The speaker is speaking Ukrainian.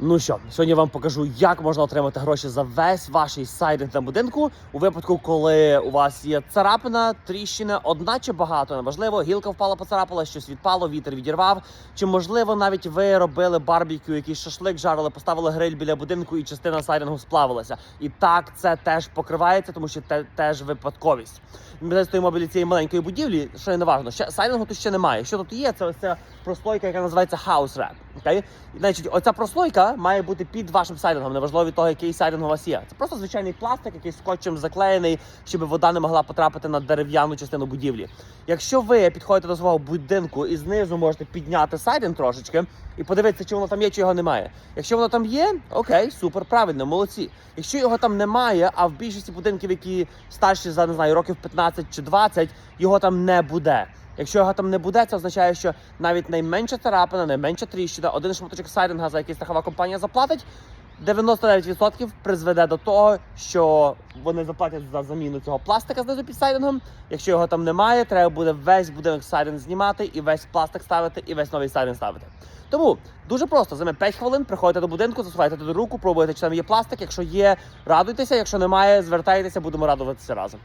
Ну що, сьогодні я вам покажу, як можна отримати гроші за весь ваш сайдинг на будинку у випадку, коли у вас є царапина, тріщина, одна чи багато, неважливо, гілка впала, поцарапала, щось відпало, вітер відірвав. Чи можливо навіть ви робили барбекю, якийсь шашлик жарили, поставили гриль біля будинку і частина сайдингу сплавилася. І так це теж покривається, тому що це теж випадковість. Ми стоїмо біля цієї маленької будівлі, що є неважно. Ще сайдингу тут ще немає. Що тут є? Це ось ця прослойка, яка називається house wrap. Окей? Значить, оця прослойка має бути під вашим сайдингом, неважливо від того, який сайдинг у вас є. Це просто звичайний пластик, який скотчем заклеєний, щоб вода не могла потрапити на дерев'яну частину будівлі. Якщо ви підходите до свого будинку і знизу можете підняти сайдинг трошечки і подивитися, чи воно там є, чи його немає. Якщо воно там є, окей, супер, правильно, молодці. Якщо його там немає, а в більшості будинків, які старші за не знаю, років 15 чи 20, його там не буде. Якщо його там не буде, це означає, що навіть найменша царапина, найменша тріщина, один шматочок сайдинга, за який страхова компанія заплатить, 99% призведе до того, що вони заплатять за заміну цього пластика знизу під сайдингом. Якщо його там немає, треба буде весь будинок сайдинг знімати і весь пластик ставити, і весь новий сайдинг ставити. Тому дуже просто займе 5 хвилин, приходите до будинку, засуваєте туди руку, пробуєте, чи там є пластик. Якщо є, радуйтеся. Якщо немає, звертайтеся, будемо радуватися разом.